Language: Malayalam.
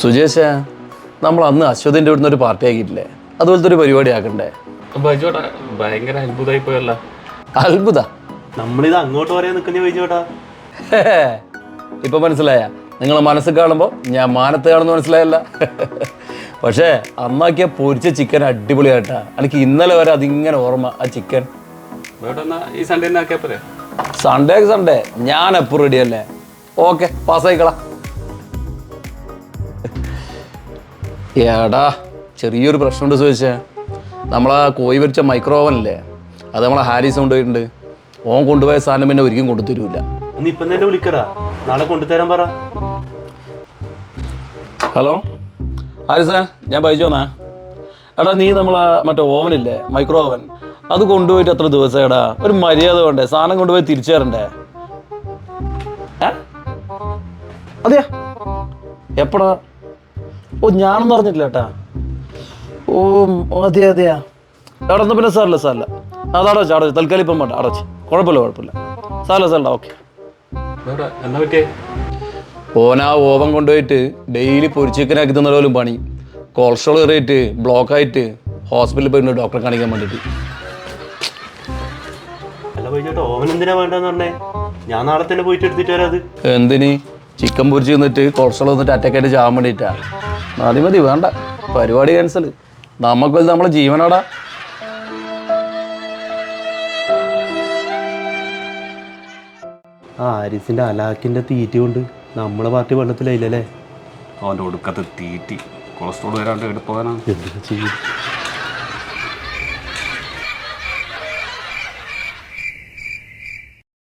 സുജേഷ നമ്മൾ അന്ന് അശ്വതിന്റെ ഇവിടുന്ന് ഒരു പാർട്ടി ആക്കിയിട്ടില്ലേ? അതുപോലത്തെ ഒരു പരിപാടി ആക്കണ്ടേ? ബൈജോട്ടാ ഭയങ്കര അത്ഭുതമായി പോയല്ല. അത്ഭുത. നമ്മളിത് അങ്ങോട്ട് പറയാൻ നിൽക്കുന്ന ഇപ്പൊ മനസ്സിലായ. നിങ്ങൾ മനസ്സിൽ കാണുമ്പോൾ ഞാൻ മാനത്ത് കാണുന്നു മനസ്സിലായല്ല. പക്ഷേ അന്നാക്കിയ പൊരിച്ച ചിക്കൻ അടിപൊളിയായിട്ടാ. എനിക്ക് ഇന്നലെ വരെ അതിങ്ങനെ ഓർമ്മ ആ ചിക്കൻ ഈ സൺഡേ സൺഡേ സൺഡേ ഞാൻ എപ്പോൾ റെഡിയല്ലേ ഓക്കെ പാസ്സായിക്കളാ ഏടാ ചെറിയൊരു പ്രശ്നമുണ്ട് ചോദിച്ചേ നമ്മളാ കോഴി വരിച്ച മൈക്രോ ഓവൻ അല്ലേ അത് നമ്മളെ ഹാരിസ് കൊണ്ടുപോയിട്ടുണ്ട്. ഓൻ കൊണ്ടുപോയ സാധനം പിന്നെ ഒരിക്കലും കൊണ്ടുതരൂല നീ ഇപ്പം തന്നെ വിളിക്കടാ. നാളെ കൊണ്ടുതരാൻ പറ. ഹലോ? ഹാരിസ ഞാൻ ബൈജോന്നാ എടാ നീ നമ്മളെ മറ്റേ ഇല്ലേ മൈക്രോ ഓവൻ അത് കൊണ്ടുപോയിട്ട് എത്ര ദിവസം എടാ? ഒരു മര്യാദ വേണ്ടേ? സാധനം കൊണ്ടുപോയി തിരിച്ചു തരണ്ടേ? അതെയാ? എപ്പടാ? ഓ ഞാനൊന്നും അറിഞ്ഞിട്ടില്ല ഏട്ടാ ഓ അതെ അതെയാ അവിടെ നിന്ന് പിന്നെ സാറില്ല സാറില്ല. അതാടോ അടച്ചു തൽക്കാലം ഇപ്പം വേണ്ട അടച്ചു കുഴപ്പമില്ല കുഴപ്പമില്ല. സാറില്ല സാറില്ല ഓക്കെ. ഓന ഓവൻ കൊണ്ടുപോയിട്ട് ഡെയിലി പൊരിച്ചിക്കനാക്കി തന്നെ പോലും പണി. കൊളസ്ട്രോൾ കയറിയിട്ട് ബ്ലോക്ക് ആയിട്ട് ഹോസ്പിറ്റലിൽ പോയിട്ട് ഡോക്ടറെ കാണിക്കാൻ വേണ്ടിയിട്ട്. അല്ല ഓവൻ എന്തിനാ വേണ്ടെന്ന് പറഞ്ഞേ? ഞാൻ നാളെ തന്നെ പോയിട്ട് എടുത്തിട്ട് വരാത് അത്. എന്തിന്? ചിക്കൻ പൊരിച്ച് നിന്നിട്ട് കൊളസ്ട്രോൾ വന്നിട്ട് അറ്റാക്കായിട്ട് ചാവാൻ വേണ്ടിയിട്ടാണ് മതി മതി വേണ്ട. പരിപാടി ക്യാൻസൽ നമുക്ക് നമ്മളെ ജീവനാടാ. ആ ആരിസിന്റെ അലാക്കിന്റെ തീറ്റി കൊണ്ട് നമ്മളെ പാർട്ടി വെള്ളത്തിലായില്ലല്ലേ അവന്റെ ഒടുക്കത്തെ തീറ്റി. കൊളസ്ട്രോൾ വരാണ്ട് എടുപ്പോകാനാണ് എന്താ ചെയ്യും